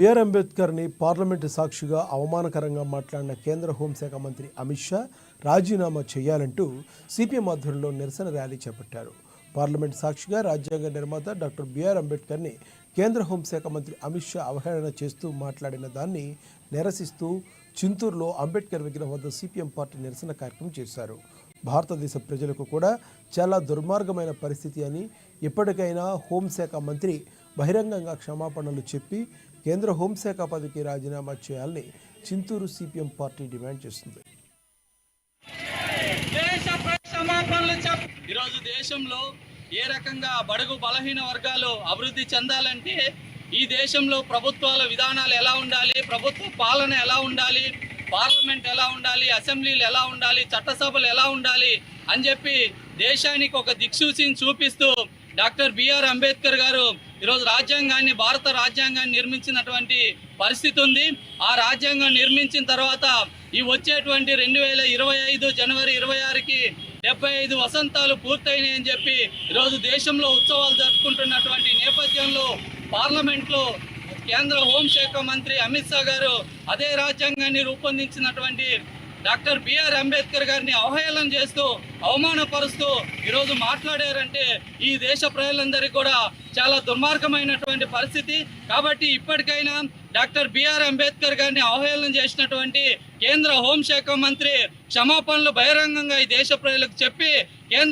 BR అంబేద్కర్ని parliament సాక్షిగా అవమానకరంగా మాట్లాడిన కేంద్ర హోంశాఖ మంత్రి అమిత్ షా రాజీనామా చేయాలంటూ సిపిఎం ఆధ్వర్యంలో నిరసన ర్యాలీ చేపట్టారు. పార్లమెంట్ సాక్షిగా రాజ్యాంగ నిర్మాత డాక్టర్ బిఆర్ అంబేద్కర్ని కేంద్ర హోంశాఖ మంత్రి అమిత్ షా అవహేళన చేస్తూ మాట్లాడిన దాన్ని నిరసిస్తూ చింతూరులో అంబేద్కర్ విగ్రహం వద్ద సిపిఎం పార్టీ నిరసన కార్యక్రమం చేశారు. భారతదేశ ప్రజలకు కూడా చాలా దుర్మార్గమైన పరిస్థితి అని ఇప్పటికైనా హోంశాఖ మంత్రి బహిరంగంగా క్షమాపణలు చెప్పి కేంద్ర హోంశాఖ పదవికి రాజీనామా చేయాలని చింతూరు సిపిఎం పార్టీ డిమాండ్ చేస్తుంది. ఈరోజు దేశంలో ఏ రకంగా బడుగు బలహీన వర్గాలు అభివృద్ధి చెందాలంటే ఈ దేశంలో ప్రభుత్వాల విధానాలు ఎలా ఉండాలి ప్రభుత్వ పాలన ఎలా ఉండాలి పార్లమెంట్ ఎలా ఉండాలి అసెంబ్లీలు ఎలా ఉండాలి చట్టసభలు ఎలా ఉండాలి అని చెప్పి దేశానికి ఒక దిక్సూచిని చూపిస్తూ డాక్టర్ బిఆర్ అంబేద్కర్ గారు ఈరోజు రాజ్యాంగాన్ని భారత రాజ్యాంగాన్ని నిర్మించినటువంటి పరిస్థితి ఉంది. ఆ రాజ్యాంగం నిర్మించిన తర్వాత ఈ వచ్చేటువంటి రెండు వేల ఇరవై ఐదు జనవరి ఇరవై ఆరుకి డెబ్బై ఐదు వసంతాలు పూర్తయినాయి అని చెప్పి ఈరోజు దేశంలో ఉత్సవాలు జరుపుకుంటున్నటువంటి నేపథ్యంలో పార్లమెంట్లో కేంద్ర హోంశాఖ మంత్రి అమిత్ షా గారు అదే రాజ్యాంగాన్ని రూపొందించినటువంటి డాక్టర్ బిఆర్ అంబేద్కర్ గారిని అవహేళన చేస్తూ అవమానపరుస్తూ ఈరోజు మాట్లాడారంటే ఈ దేశ ప్రజలందరికీ కూడా చాలా దుర్మార్గమైనటువంటి పరిస్థితి. కాబట్టి ఇప్పటికైనా డాక్టర్ బిఆర్ అంబేద్కర్ గారిని అవహేళన చేసినటువంటి కేంద్ర హోంశాఖ మంత్రి క్షమాపణలు బహిరంగంగా ఈ దేశ ప్రజలకు చెప్పి కేంద్ర